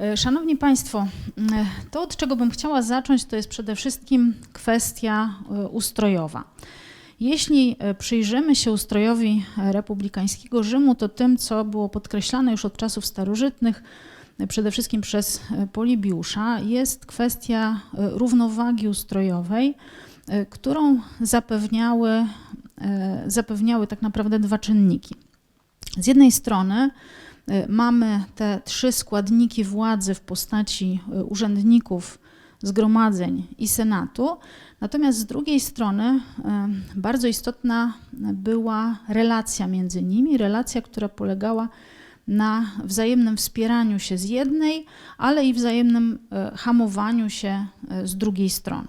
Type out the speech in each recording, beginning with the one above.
E, Szanowni Państwo, e, to od czego bym chciała zacząć, to jest przede wszystkim kwestia e, ustrojowa. Jeśli przyjrzymy się ustrojowi republikańskiego Rzymu, to tym, co było podkreślane już od czasów starożytnych, przede wszystkim przez Polibiusza, jest kwestia równowagi ustrojowej, którą zapewniały, zapewniały tak naprawdę dwa czynniki. Z jednej strony mamy te trzy składniki władzy w postaci y, urzędników, zgromadzeń i senatu, natomiast z drugiej strony y, bardzo istotna była relacja między nimi, relacja, która polegała na wzajemnym wspieraniu się z jednej, ale i wzajemnym y, hamowaniu się y, z drugiej strony.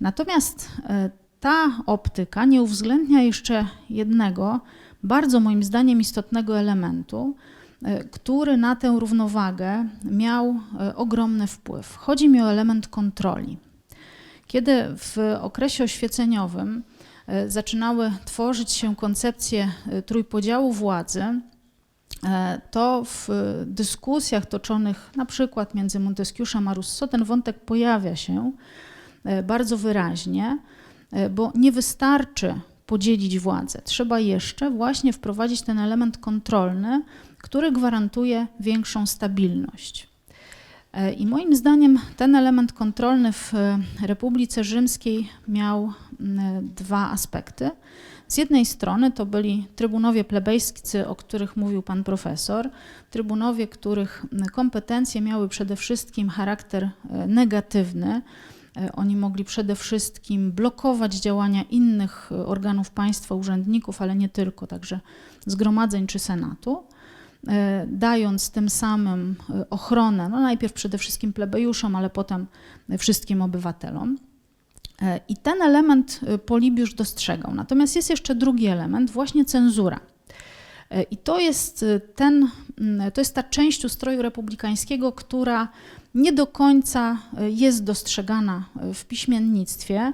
Natomiast y, ta optyka nie uwzględnia jeszcze jednego, bardzo moim zdaniem istotnego elementu, e, który na tę równowagę miał e, ogromny wpływ. Chodzi mi o element kontroli. Kiedy w okresie oświeceniowym e, zaczynały tworzyć się koncepcje trójpodziału władzy, to w dyskusjach toczonych na przykład między Montesquieu'em a Rousseau ten wątek pojawia się bardzo wyraźnie, bo nie wystarczy podzielić władzę. Trzeba jeszcze właśnie wprowadzić ten element kontrolny, który gwarantuje większą stabilność. E, I moim zdaniem ten element kontrolny w e, Republice Rzymskiej miał m, dwa aspekty. Z jednej strony to byli trybunowie plebejscy, o których mówił pan profesor, trybunowie, których kompetencje miały przede wszystkim charakter e, negatywny, E, Oni mogli przede wszystkim blokować działania innych e, organów państwa, urzędników, ale nie tylko, także zgromadzeń czy senatu, e, dając tym samym e, ochronę, no najpierw przede wszystkim plebejuszom, ale potem e, wszystkim obywatelom. E, I ten element e, Polibiusz dostrzegał. Natomiast jest jeszcze drugi element, właśnie cenzura. E, I to jest e, ten, to jest ta część ustroju republikańskiego, która nie do końca e, jest dostrzegana e, w piśmiennictwie.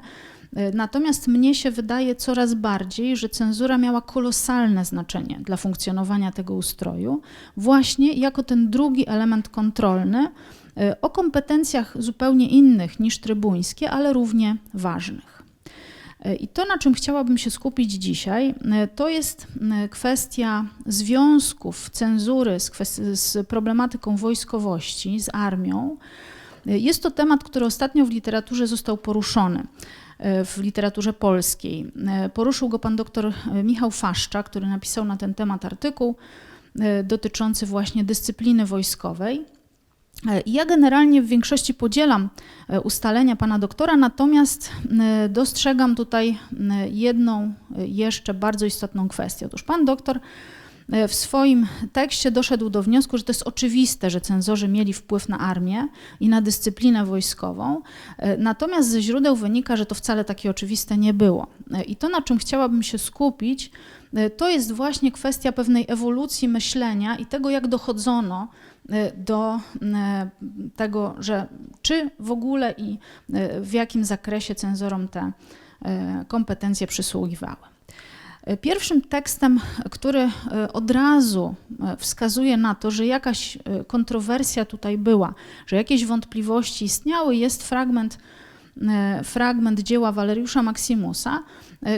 E, Natomiast mnie się wydaje coraz bardziej, że cenzura miała kolosalne znaczenie dla funkcjonowania tego ustroju, właśnie jako ten drugi element kontrolny o kompetencjach zupełnie innych niż trybuńskie, ale równie ważnych. E, I to, na czym chciałabym się skupić dzisiaj, e, to jest m, kwestia związków cenzury z, z problematyką wojskowości, z armią. E, Jest to temat, który ostatnio w literaturze został poruszony. e, W literaturze polskiej. E, Poruszył go pan e, Michał Faszcza, który napisał na ten temat artykuł e, dotyczący właśnie dyscypliny wojskowej. E, Ja generalnie w większości podzielam e, ustalenia pana doktora, natomiast e, dostrzegam tutaj jedną jeszcze bardzo istotną kwestię. Otóż pan doktor w swoim tekście doszedł do wniosku, że to jest oczywiste, że cenzorzy mieli wpływ na armię i na dyscyplinę wojskową, natomiast ze źródeł wynika, że to wcale takie oczywiste nie było. I to, na czym chciałabym się skupić, to jest właśnie kwestia pewnej ewolucji myślenia i tego, jak dochodzono do e, tego, że czy w ogóle i e, w jakim zakresie cenzorom te kompetencje przysługiwały. Pierwszym tekstem, który od razu wskazuje na to, że jakaś kontrowersja tutaj była, że jakieś wątpliwości istniały, jest fragment, fragment dzieła Waleriusza Maximusa,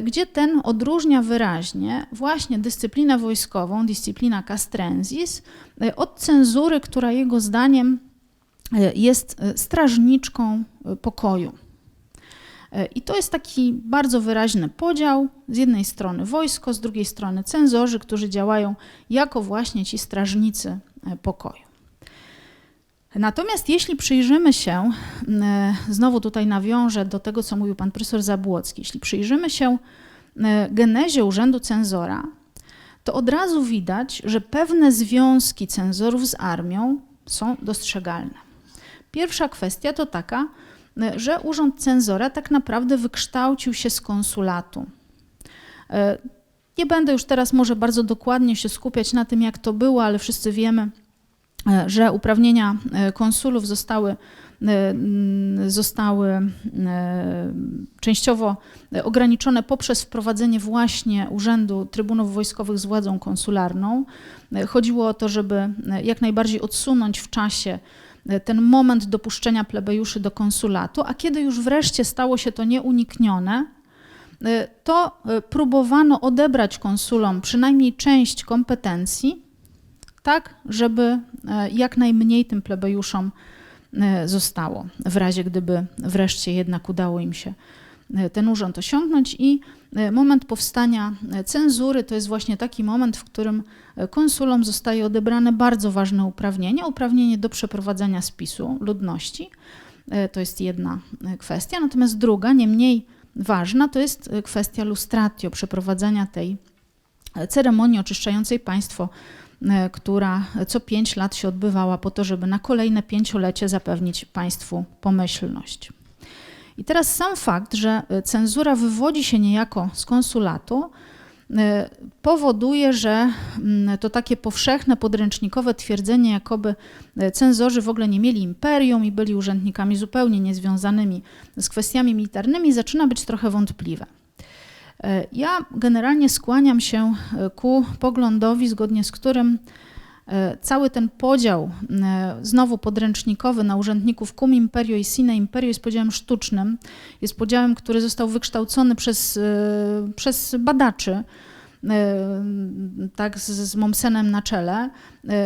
gdzie ten odróżnia wyraźnie właśnie dyscyplinę wojskową, dyscyplina castrensis, e, od cenzury, która jego zdaniem e, jest e, strażniczką e, pokoju. E, I to jest taki bardzo wyraźny podział. Z jednej strony wojsko, z drugiej strony cenzorzy, którzy działają jako właśnie ci strażnicy e, pokoju. Natomiast jeśli przyjrzymy się, e, znowu tutaj nawiążę do tego, co mówił pan profesor Zabłocki, jeśli przyjrzymy się e, genezie urzędu cenzora, to od razu widać, że pewne związki cenzorów z armią są dostrzegalne. Pierwsza kwestia to taka, e, że urząd cenzora tak naprawdę wykształcił się z konsulatu. Nie będę już teraz może bardzo dokładnie się skupiać na tym, jak to było, ale wszyscy wiemy, że uprawnienia e, konsulów zostały zostały częściowo ograniczone poprzez wprowadzenie właśnie Urzędu Trybunów Wojskowych z władzą konsularną. Chodziło o to, żeby jak najbardziej odsunąć w czasie ten moment dopuszczenia plebejuszy do konsulatu, a kiedy już wreszcie stało się to nieuniknione, to próbowano odebrać konsulom przynajmniej część kompetencji, tak żeby jak najmniej tym plebejuszom zostało, w razie gdyby wreszcie jednak udało im się ten urząd osiągnąć i moment powstania cenzury to jest właśnie taki moment, w którym konsulom zostaje odebrane bardzo ważne uprawnienie, uprawnienie do przeprowadzenia spisu ludności. To jest jedna kwestia. Natomiast druga, nie mniej ważna, to jest kwestia lustratio, przeprowadzenia tej ceremonii oczyszczającej państwo, która co pięć lat się odbywała po to, żeby na kolejne pięciolecie zapewnić państwu pomyślność. I teraz sam fakt, że cenzura wywodzi się niejako z konsulatu, E, powoduje, że mm, to takie powszechne, podręcznikowe twierdzenie, jakoby e, cenzorzy w ogóle nie mieli imperium i byli urzędnikami zupełnie niezwiązanymi z kwestiami militarnymi, zaczyna być trochę wątpliwe. E, ja generalnie skłaniam się ku poglądowi, zgodnie z którym E, cały ten podział, e, znowu podręcznikowy na urzędników cum imperio i sine imperio jest podziałem sztucznym. Jest podziałem, który został wykształcony przez, e, przez badaczy, tak, z, z Momsenem na czele.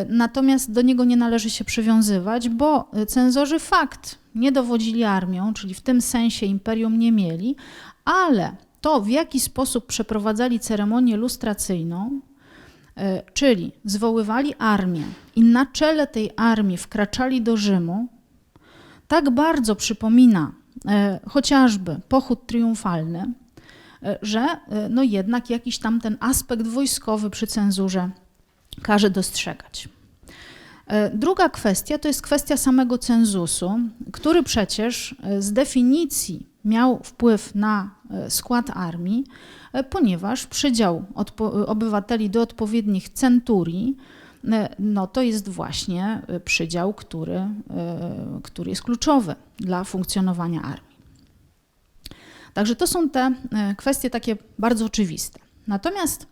Natomiast do niego nie należy się przywiązywać, bo cenzorzy fakt nie dowodzili armią, czyli w tym sensie imperium nie mieli, ale to, w jaki sposób przeprowadzali ceremonię lustracyjną, E, czyli zwoływali armię i na czele tej armii wkraczali do Rzymu, tak bardzo przypomina e, chociażby pochód triumfalny, e, że no jednak jakiś tam ten aspekt wojskowy przy cenzurze każe dostrzegać. Druga kwestia to jest kwestia samego cenzusu, który przecież z definicji miał wpływ na skład armii, E, ponieważ przydział obywateli do odpowiednich centurii, e, no to jest właśnie e, przydział, który, który jest kluczowy dla funkcjonowania armii. Także to są te kwestie takie bardzo oczywiste. Natomiast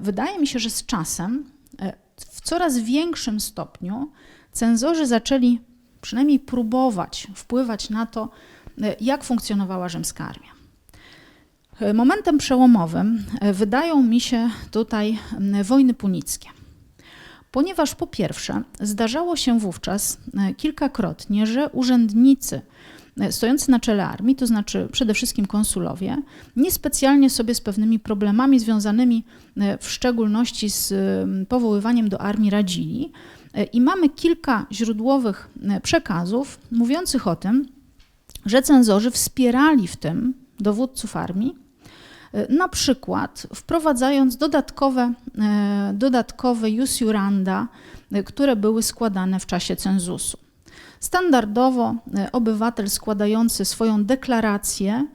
wydaje mi się, że z czasem w coraz większym stopniu cenzorzy zaczęli przynajmniej próbować wpływać na to, jak funkcjonowała rzymska armia. Momentem przełomowym e, wydają mi się tutaj wojny punickie. Ponieważ po pierwsze, zdarzało się wówczas e, kilkakrotnie, że urzędnicy e, stojący na czele armii, to znaczy przede wszystkim konsulowie, niespecjalnie sobie z pewnymi problemami związanymi w szczególności z powoływaniem do armii radzili. I mamy kilka źródłowych przekazów mówiących o tym, że cenzorzy wspierali w tym dowódców armii, na przykład wprowadzając dodatkowe, e, dodatkowe juranda, e, które były składane w czasie cenzusu. Standardowo e, obywatel składający swoją deklarację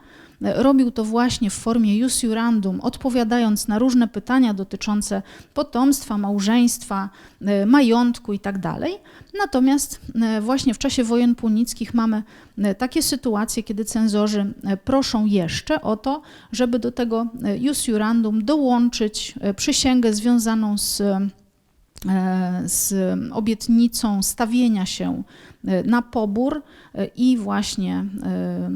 Robił to właśnie w formie jus jurandum, odpowiadając na różne pytania dotyczące potomstwa, małżeństwa, e, majątku itd. Tak Natomiast e, właśnie w czasie wojen punickich mamy e, takie sytuacje, kiedy cenzorzy proszą jeszcze o to, żeby do tego jus jurandum dołączyć przysięgę związaną z z obietnicą stawienia się E, na pobór e, i właśnie e,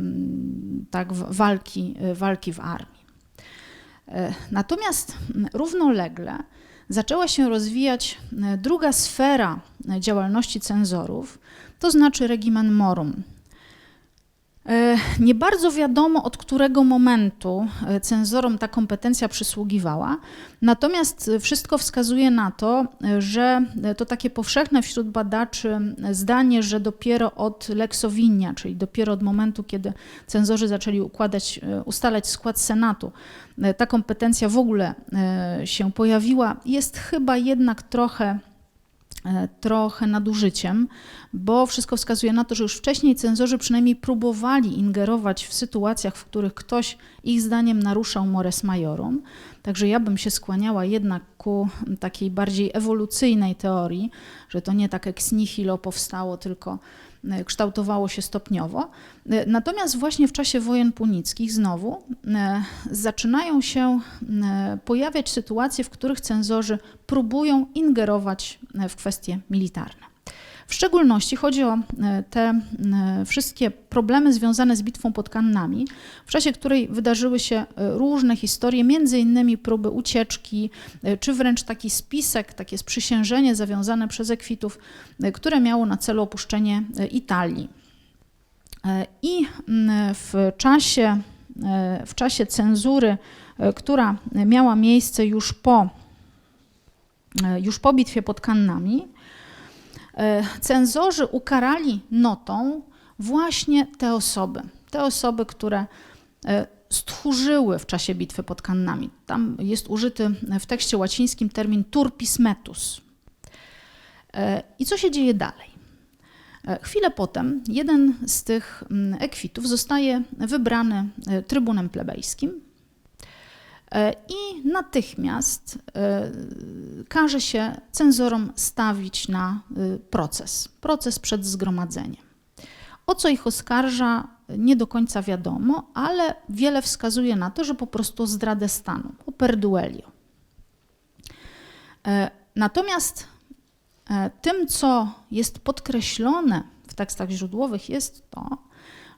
tak walki, walki w armii. Natomiast równolegle zaczęła się rozwijać druga sfera działalności cenzorów, to znaczy regimen morum, E, nie bardzo wiadomo, od którego momentu e, cenzorom ta kompetencja przysługiwała, natomiast wszystko wskazuje na to, e, że to takie powszechne wśród badaczy zdanie, że dopiero od leksowinia, czyli dopiero od momentu, kiedy cenzorzy zaczęli układać, ustalać skład Senatu, ta kompetencja w ogóle się pojawiła, jest chyba jednak trochę E, trochę nadużyciem, bo wszystko wskazuje na to, że już wcześniej cenzorzy przynajmniej próbowali ingerować w sytuacjach, w których ktoś ich zdaniem naruszał mores majorum. Także ja bym się skłaniała jednak ku takiej bardziej ewolucyjnej teorii, że to nie tak ex nihilo powstało, tylko kształtowało się stopniowo. Natomiast właśnie w czasie wojen punickich znowu zaczynają się pojawiać sytuacje, w których cenzorzy próbują ingerować w kwestie militarne. W szczególności chodzi o e, te e, wszystkie problemy związane z bitwą pod Kannami, w czasie której wydarzyły się e, różne historie, między innymi próby ucieczki, czy wręcz taki spisek, takie sprzysiężenie zawiązane przez ekwitów, które miało na celu opuszczenie Italii. I w czasie, w czasie cenzury, która miała miejsce już po, już po bitwie pod Kannami, cenzorzy ukarali notą właśnie te osoby, te osoby, które e, stchórzyły w czasie bitwy pod Kannami. Tam jest użyty w tekście łacińskim termin turpis metus. E, I co się dzieje dalej? Chwilę potem jeden z tych mm, ekwitów zostaje wybrany trybunem plebejskim, E, i natychmiast e, każe się cenzorom stawić na e, proces, proces przed zgromadzeniem. O co ich oskarża, nie do końca wiadomo, ale wiele wskazuje na to, że po prostu zdradę stanu, o perduelio. Natomiast tym, co jest podkreślone w tekstach źródłowych, jest to,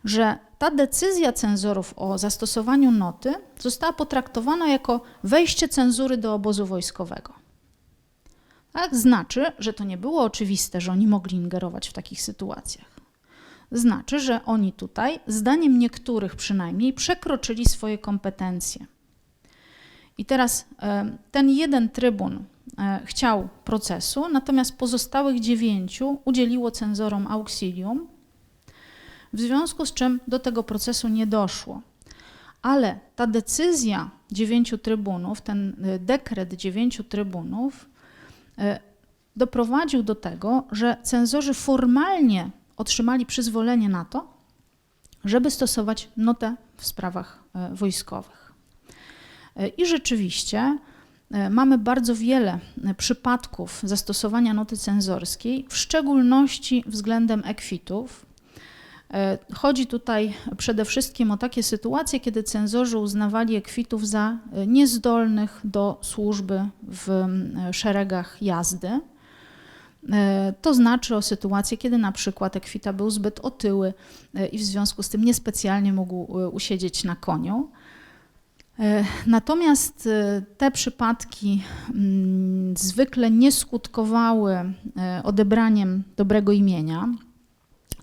że ta decyzja cenzorów o zastosowaniu noty została potraktowana jako wejście cenzury do obozu wojskowego. Tak znaczy, że to nie było oczywiste, że oni mogli ingerować w takich sytuacjach. Znaczy, że oni tutaj, zdaniem niektórych przynajmniej, przekroczyli swoje kompetencje. I teraz e, ten jeden trybun e, chciał procesu, natomiast pozostałych dziewięciu udzieliło cenzorom auxilium, w związku z czym do tego procesu nie doszło. Ale ta decyzja dziewięciu trybunów, ten y, dekret dziewięciu trybunów, y, doprowadził do tego, że cenzorzy formalnie otrzymali przyzwolenie na to, żeby stosować notę w sprawach y, wojskowych. I rzeczywiście mamy bardzo wiele przypadków zastosowania noty cenzorskiej, w szczególności względem ekwitów, chodzi tutaj przede wszystkim o takie sytuacje, kiedy cenzorzy uznawali ekwitów za e, niezdolnych do służby w szeregach jazdy. E, to znaczy o sytuację, kiedy na przykład ekwita był zbyt otyły i w związku z tym niespecjalnie mógł usiedzieć na koniu. Natomiast te przypadki zwykle nie skutkowały odebraniem dobrego imienia.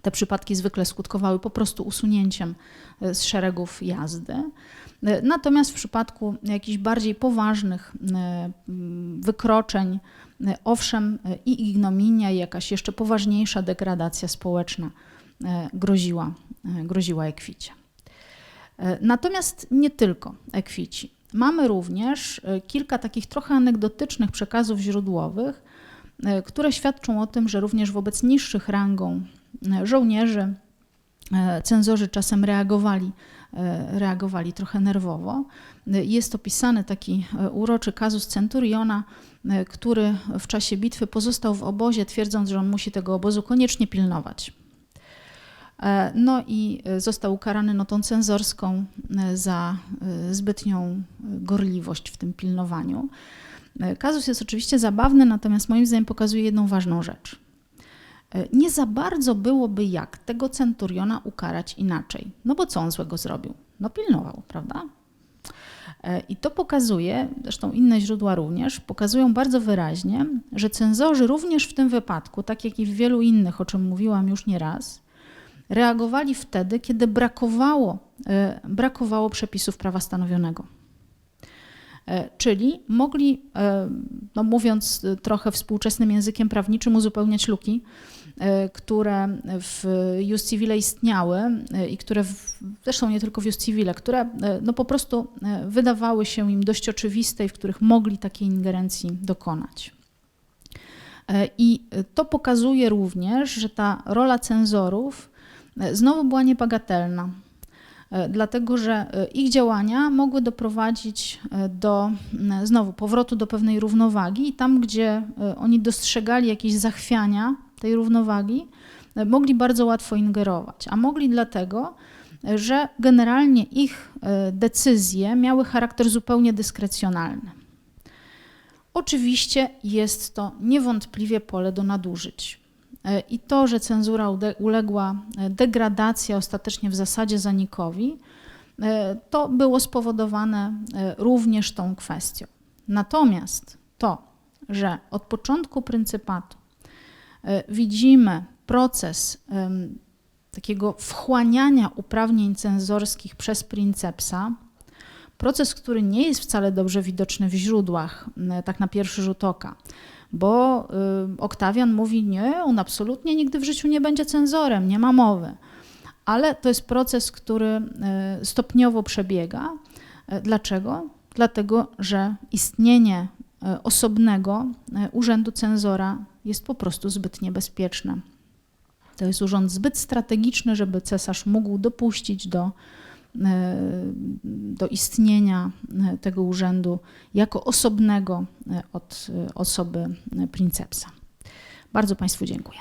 Te przypadki zwykle skutkowały po prostu usunięciem e, z szeregów jazdy. E, natomiast w przypadku jakichś bardziej poważnych e, wykroczeń, owszem, i ignominia, i jakaś jeszcze poważniejsza degradacja społeczna groziła, groziła ekwicie. Natomiast nie tylko ekwici. Mamy również kilka takich trochę anegdotycznych przekazów źródłowych, które świadczą o tym, że również wobec niższych rangą żołnierzy, e, cenzorzy czasem reagowali, e, reagowali trochę nerwowo. Jest opisany taki e, uroczy kazus Centuriona, który w czasie bitwy pozostał w obozie, twierdząc, że on musi tego obozu koniecznie pilnować. No i został ukarany notą cenzorską za zbytnią gorliwość w tym pilnowaniu. Kazus jest oczywiście zabawny, natomiast moim zdaniem pokazuje jedną ważną rzecz – E, nie za bardzo byłoby jak tego centuriona ukarać inaczej. No bo co on złego zrobił? No pilnował, prawda? E, I to pokazuje, zresztą inne źródła również, pokazują bardzo wyraźnie, że cenzorzy również w tym wypadku, tak jak i w wielu innych, o czym mówiłam już nieraz, reagowali wtedy, kiedy brakowało, e, brakowało przepisów prawa stanowionego. Czyli mogli, no mówiąc trochę współczesnym językiem prawniczym, uzupełniać luki E, które w Just Civile istniały e, i które, w, zresztą nie tylko w Just Civile, które e, no po prostu wydawały się im dość oczywiste i w których mogli takiej ingerencji dokonać. I to pokazuje również, że ta rola cenzorów znowu była niebagatelna, dlatego że ich działania mogły doprowadzić do znowu powrotu do pewnej równowagi i tam, gdzie oni dostrzegali jakieś zachwiania tej równowagi, e, mogli bardzo łatwo ingerować, a mogli dlatego, e, że generalnie ich e, decyzje miały charakter zupełnie dyskrecjonalny. Oczywiście jest to niewątpliwie pole do nadużyć. E, I to, że cenzura uległa e, degradacji, a ostatecznie w zasadzie zanikowi, e, to było spowodowane również tą kwestią. Natomiast to, że od początku pryncypatu widzimy proces takiego wchłaniania uprawnień cenzorskich przez princepsa, proces, który nie jest wcale dobrze widoczny w źródłach, tak na pierwszy rzut oka, bo y, Oktawian mówi, nie, on absolutnie nigdy w życiu nie będzie cenzorem, nie ma mowy. Ale to jest proces, który y, stopniowo przebiega. Y, Dlaczego? Dlatego, że istnienie osobnego urzędu cenzora jest po prostu zbyt niebezpieczne. To jest urząd zbyt strategiczny, żeby cesarz mógł dopuścić do, do istnienia e, tego urzędu jako osobnego e, od e, osoby e, princepsa. Bardzo Państwu dziękuję.